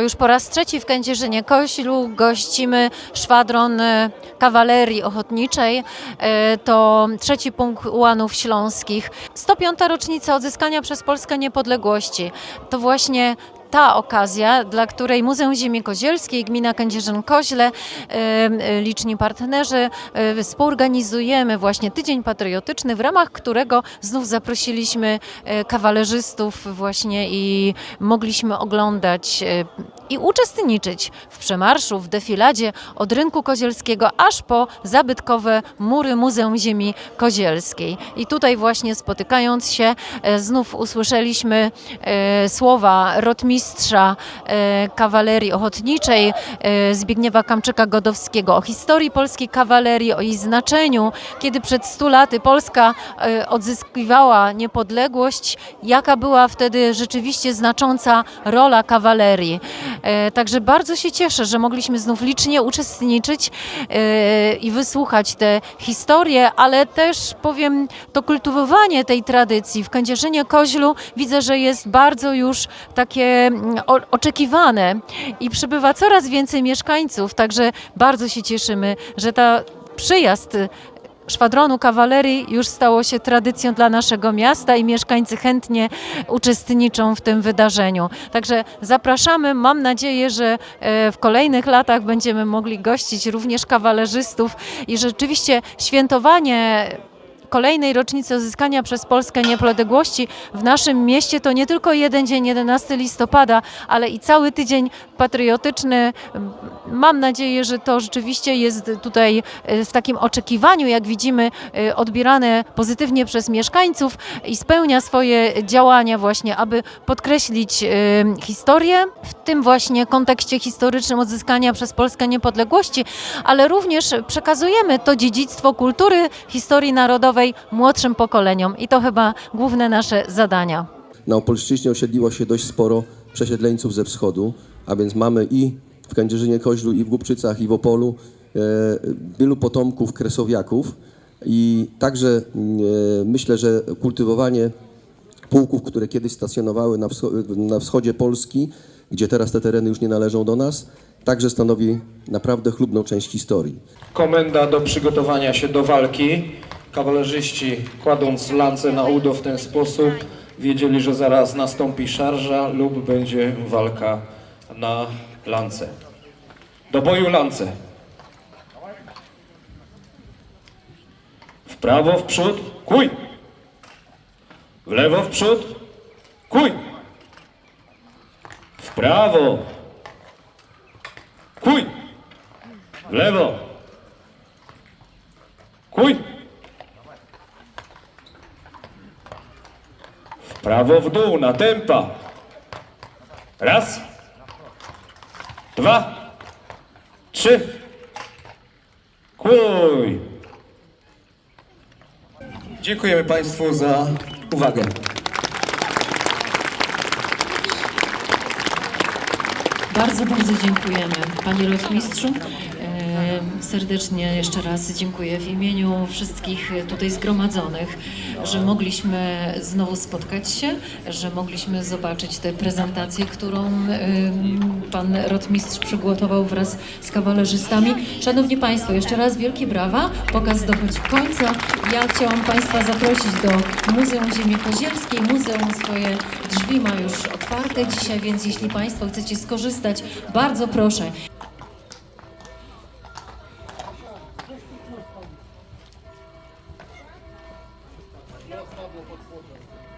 już po raz trzeci w Kędzierzynie Koślu gościmy szwadron e, kawalerii ochotniczej. E, To trzeci punkt ułanów śląskich. 105. rocznica odzyskania przez Polskę niepodległości. To właśnie ta okazja, dla której Muzeum Ziemi Kozielskiej, Gmina Kędzierzyn-Koźle, e, liczni partnerzy e, współorganizujemy właśnie Tydzień Patriotyczny, w ramach którego znów zaprosiliśmy e, kawalerzystów właśnie i mogliśmy oglądać i uczestniczyć w przemarszu, w defiladzie od rynku kozielskiego aż po zabytkowe mury Muzeum Ziemi Kozielskiej. I tutaj właśnie spotykając się e, znów usłyszeliśmy e, słowa rotmistrza e, kawalerii ochotniczej Zbigniewa Kamczyka-Godowskiego o historii polskiej kawalerii, o jej znaczeniu, kiedy przed 100 laty Polska odzyskiwała niepodległość, jaka była wtedy rzeczywiście znacząca rola kawalerii. E, Także bardzo się cieszę, że mogliśmy znów licznie uczestniczyć e, i wysłuchać te historie, ale też powiem, to kultywowanie tej tradycji. W Kędzierzynie Koźlu widzę, że jest bardzo już takie mm, oczekiwane i przybywa coraz więcej mieszkańców, także bardzo się cieszymy, że ta przyjazd szwadronu kawalerii już stało się tradycją dla naszego miasta i mieszkańcy chętnie uczestniczą w tym wydarzeniu. Także zapraszamy. Mam nadzieję, że e, w kolejnych latach będziemy mogli gościć również kawalerzystów i rzeczywiście świętowanie kolejnej rocznicy odzyskania przez Polskę niepodległości w naszym mieście to nie tylko jeden dzień, 11 listopada, ale i cały tydzień patriotyczny. Mam nadzieję, że to rzeczywiście jest tutaj e, w takim oczekiwaniu, jak widzimy, e, odbierane pozytywnie przez mieszkańców i spełnia swoje działania właśnie, aby podkreślić e, historię w tym właśnie kontekście historycznym odzyskania przez Polskę niepodległości, ale również przekazujemy to dziedzictwo kultury, historii narodowej młodszym pokoleniom i to chyba główne nasze zadania. Na Opolszczyźnie osiedliło się dość sporo przesiedleńców ze wschodu, a więc mamy i w Kędzierzynie Koźlu, i w Głubczycach, i w Opolu e, wielu potomków kresowiaków i także e, myślę, że kultywowanie pułków, które kiedyś stacjonowały na, wscho- na wschodzie Polski, gdzie teraz te tereny już nie należą do nas, także stanowi naprawdę chlubną część historii. Komenda do przygotowania się do walki. Kawalerzyści kładąc lance na udo w ten sposób wiedzieli, że zaraz nastąpi szarża lub będzie walka na lance. Do boju lance. W prawo, w przód, kuj! W lewo, w przód, kuj! W prawo, kuj! W lewo, Kuj! W prawo, w dół, na tempa. Raz. Dwa. Trzy. Kuj! Dziękujemy Państwu za uwagę. Bardzo, bardzo dziękujemy Panie Rotmistrzu. Serdecznie jeszcze raz dziękuję w imieniu wszystkich tutaj zgromadzonych, że mogliśmy znowu spotkać się, że mogliśmy zobaczyć tę prezentację, którą Pan Rotmistrz przygotował wraz z kawalerzystami. Szanowni Państwo, jeszcze raz wielkie brawa. Pokaz dochodzi końca. Ja chciałam Państwa zaprosić do Muzeum Ziemi Kozielskiej. Muzeum swoje drzwi ma już otwarte dzisiaj, więc jeśli Państwo chcecie skorzystać, bardzo proszę. Пабло подходит.